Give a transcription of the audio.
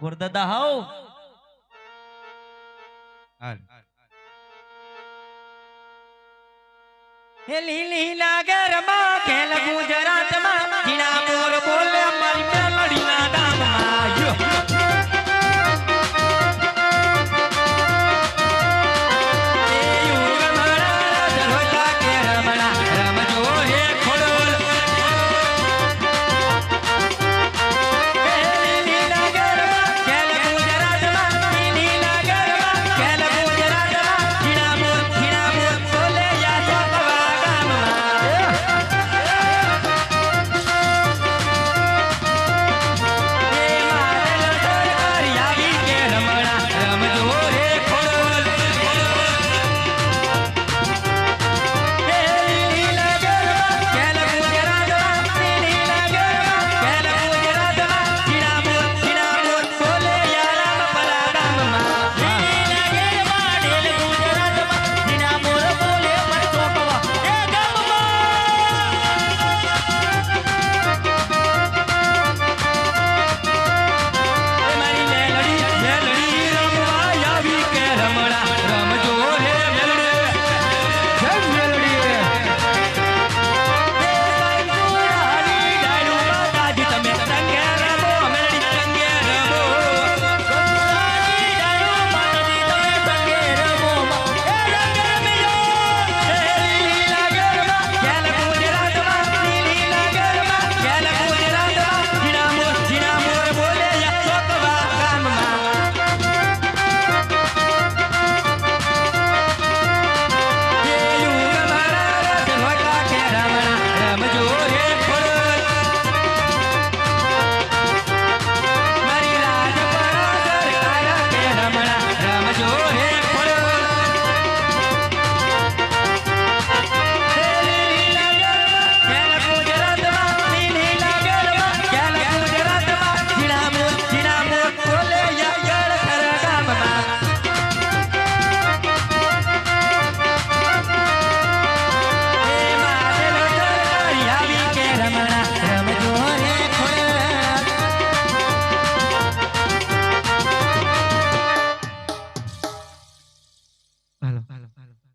ગોરદાદા હાવ હાલ. હે લીલી લાગે રમા